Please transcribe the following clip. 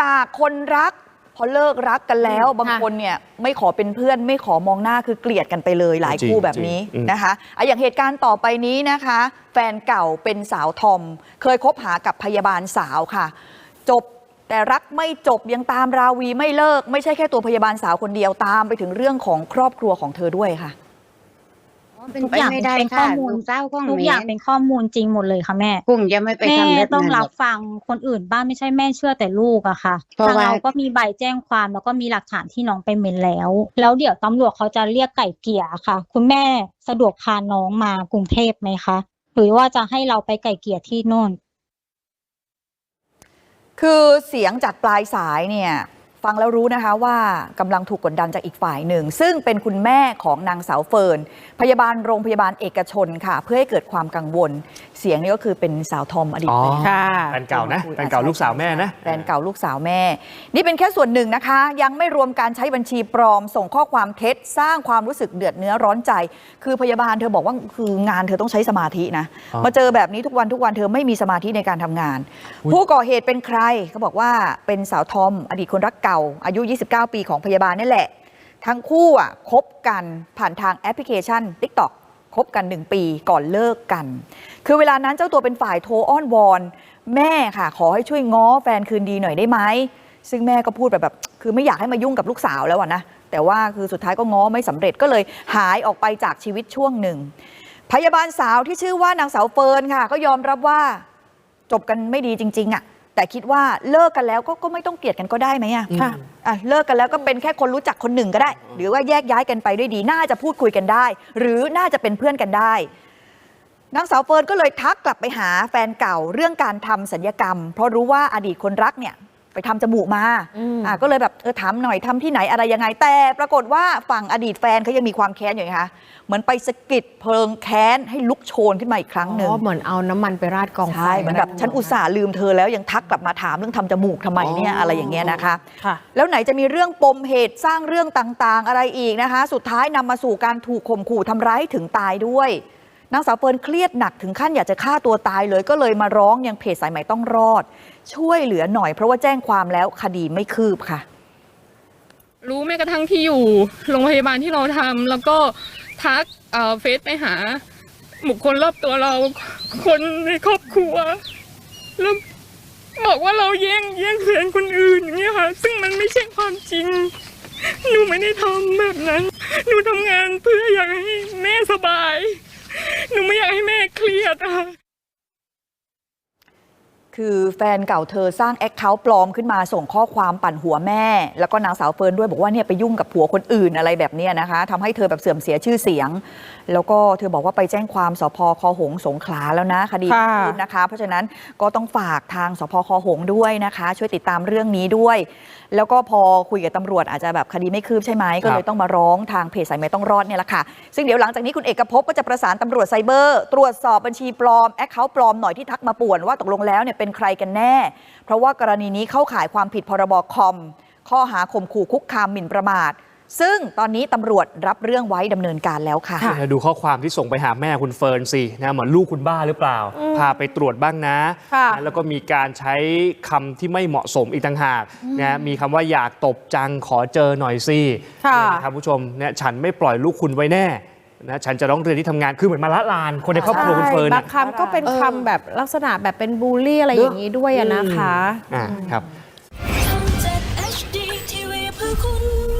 จากคนรัก พอเลิกรักกันแล้ว บางคนเนี่ยไม่ขอเป็นเพื่อนไม่ขอมองหน้าคือเกลียดกันไปเลยหลายจริงคู่แบบนี้จริงอืมนะคะอะอย่างเหตุการณ์ต่อไปนี้นะคะ แฟนเก่าเป็นสาวทอม เคยคบหากับพยาบาลสาวค่ะ จบแต่รักไม่จบยังตามราวีไม่เลิก ไม่ใช่แค่ตัวพยาบาลสาวคนเดียวตามไปถึงเรื่องของครอบครัวของเธอด้วยค่ะ เป็นทุกไปอย่างไม่ได้เป็นข้ค่ะอมูลลูกสาวของทุกแม่อย่างเป็นข้อมูลจริงหมดเลยค่ะแม่ กุ้งจะไม่ไปแม่ทำแบบต้องนั้นหรรัอบก ฟังคนอื่นบ้างไม่ใช่แม่เชื่อแต่ลูกอะค่ะเพราะทางว่า เราก็มีใบแจ้งความแล้วก็มีหลักฐานที่น้องไปเมนแล้ว แล้วเดี๋ยวตำรวจเขาจะเรียกไก่เกลี่ยค่ะ คุณแม่สะดวกพาน้องมากรุงเทพไหมคะหรือว่าจะให้เราไปไก่เกลี่ยที่โน่น คือเสียงจากปลายสายเนี่ย ฟังแล้วรู้นะคะว่ากำลังถูกกดดันจากอีกฝ่ายหนึ่ง ซึ่งเป็นคุณแม่ของนางสาวเฟิร์น พยาบาลโรงพยาบาลเอกชนค่ะ เพื่อให้เกิดความกังวล เสียงนี้ก็คือเป็นสาวทอมอดีตอ๋อแฟนค่ะแฟนเก่านะแฟนเก่าลูกสาวแม่นะแฟนเก่าลูกสาวแม่ นี่เป็นแค่ส่วนหนึ่งนะคะ ยังไม่รวมการใช้บัญชีปลอม ส่งข้อความเท็จสร้างความรู้สึกเดือดเนื้อร้อนใจ คือพยาบาลเธอบอกว่าคืองานเธอต้องใช้สมาธินะอ๋อมาเจอแบบนี้ทุกวันทุกวันเธอไม่มีสมาธิในการทำงานอุ๊ยผู้ก่อเหตุเป็นใครเขาบอกว่าเป็นสาวทอมอดีตคนรักเก่าอายุ 29 ปีของพยาบาลนี่แหละ ทั้งคู่อะคบกันผ่านทางแอปพลิเคชัน TikTok คบกัน 1 ปีก่อนเลิกกัน คือเวลานั้นเจ้าตัวเป็นฝ่ายโทรอ้อนวอน แม่ค่ะขอให้ช่วยง้อแฟนคืนดีหน่อยได้ไหม ซึ่งแม่ก็พูดแบบแบบ คือไม่อยากให้มายุ่งกับลูกสาวแล้วอะนะ แต่ว่าคือสุดท้ายก็ง้อไม่สำเร็จก็เลยหายออกไปจากชีวิตช่วงหนึ่ง พยาบาลสาวที่ชื่อว่านางสาวเฟิร์นค่ะ ก็ยอมรับว่าจบกันไม่ดีจริง ๆอะ แต่คิดว่าเลิกกันแล้วก็ก็ไม่ต้องเกลียดกันก็ได้ไหมอะค่ะอะเลิกกันแล้วก็เป็นแค่คนรู้จักคนหนึ่งก็ได้ หรือว่าแยกย้ายกันไปด้วยดี น่าจะพูดคุยกันได้ หรือน่าจะเป็นเพื่อนกันได้นางสาวเฟิร์นก็เลยทักกลับไปหาแฟนเก่าเรื่องการทำสัญญกรรม เพราะรู้ว่าอดีตคนรักเนี่ย ไปทำจมูกมาอืมอะก็เลยแบบเออถามหน่อยทำที่ไหนอะไรยังไง แต่ปรากฏว่าฝั่งอดีตแฟนเขายังมีความแค้นอยู่ไงคะเหมือนไปสะกิดเพลิงแค้นให้ลุกโชนขึ้นมาอีกครั้งหนึ่งอ๋อเหมือนเอาน้ำมันไปราดกองไฟใช่เหมือนแบบฉันอุตส่าห์ลืมเธอแล้วยังทักกลับมาถามเรื่องทำจมูกทำไมเนี่ยอ๋อออะไรอย่างเงี้ยนะคะค่ะแล้วไหนจะมีเรื่องปมเหตุสร้างเรื่องต่างๆ อะไรอีกนะคะ สุดท้ายนำมาสู่การถูกข่มขู่ทำร้ายให้ถึงตายด้วย นางสาวเฟิร์นเครียดหนักถึงขั้นอยากจะฆ่าตัวตายเลยก็เลยมาร้องยังเพจสายใหม่ต้องรอด ช่วยเหลือหน่อยเพราะว่าแจ้งความแล้วคดีไม่คืบค่ะ รู้แม้กระทั่งที่อยู่โรงพยาบาลที่เราทำแล้วก็ทักเอ่อเฟซไปหาบุคคลรอบตัวเราคนในครอบครัวแล้วบอกว่าเราแย่งแย่งแฟนคนอื่นอย่างเงี้ยค่ะ ซึ่งมันไม่ใช่ความจริง หนูไม่ได้ทำแบบนั้น หนูทำงานเพื่ออยากให้แม่สบาย หนูไม่อยากให้แม่เครียดอะ ค่ะคือแฟนเก่าเธอสร้างแอคเคาท์ปลอมขึ้นมาส่งข้อความปั่นหัวแม่ แล้วก็นางสาวเฟิร์นด้วยบอกว่าเนี่ยไปยุ่งกับผัวคนอื่นอะไรแบบเนี้ยนะคะทำให้เธอแบบเสื่อมเสียชื่อเสียง แล้วก็เธอบอกว่าไปแจ้งความสพคอหงส์สงขลาแล้วนะคดีค่ะ คืบนะคะ เพราะฉะนั้นก็ต้องฝากทางสพคอหงส์ด้วยนะคะ ช่วยติดตามเรื่องนี้ด้วย แล้วก็พอคุยกับตำรวจอาจจะแบบคดีไม่คืบใช่ไหมก็เลยต้องมาร้องทางเพจสายไหมต้องรอดเนี่ยแหละค่ะซึ่งเดี๋ยวหลังจากนี้คุณเอกภพก็จะประสานตำรวจไซเบอร์ ตรวจสอบบัญชีปลอมแอคเคาท์ปลอมหน่อยที่ทักมาป่วนว่าตกลงแล้วเนี่ยเป็นใครกันแน่ เพราะว่ากรณีนี้เข้าข่ายความผิดพรบคอม ข้อหาข่มขู่คุกคามหมิ่นประมาท ซึ่งตอนนี้ตำรวจรับเรื่องไว้ดำเนินการแล้วค่ะเนี่ยดูข้อความที่ส่งไปหาแม่คุณเฟิร์นสินะเหมือนลูกคุณบ้าหรือเปล่า พาไปตรวจบ้างนะค่ะนะ แล้วก็มีการใช้คำที่ไม่เหมาะสมอีกต่างหากนะมีคำว่าอยากตบจังขอเจอหน่อยสิค่ะเนี่ยนะครับผู้ชมเนี่ยฉันไม่ปล่อยลูกคุณไว้แน่ นะฉันจะร้องเรียนที่ทำงานคือเหมือนมาละลานคนในครอบครัวคุณเฟิร์นบาอะงคำก็เป็นคำแบบลักษณะแบบเป็นบูลลี่อะไรอย่างนี้ด้วยอะนะคะ อ่าครับ ช่อง 7 HD TV เพื่อคุณ